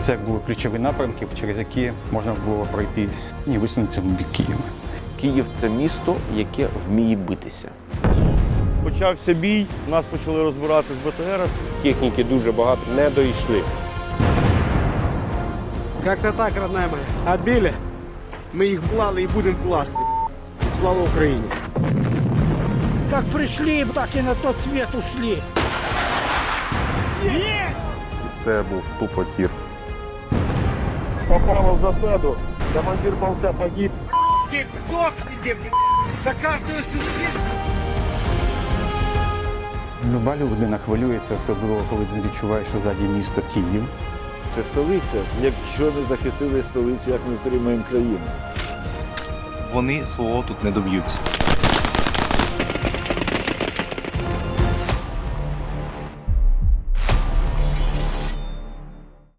Це були ключові напрямки, через які можна було пройти і висунутися в бік Києва. Київ це місто, яке вміє битися. Почався бій, нас почали розбирати з БТР. Техніки дуже багато не дійшли. Как-то так, родная моя. Отбили. Ми їх клали і будемо класти. Слава Україні! Как пришли, так и на тот свет ушли. Це був тупо тір. Попало в засаду. Командир полка погиб. Ты дохните, за каждую сигарету! Люба людина хвилюється, особливо коли ти відчуваєш, що ззаді місто Київ. Це столиця. Якщо не захистили столицю, як ми втримаємо країну? Вони свого тут не доб'ються.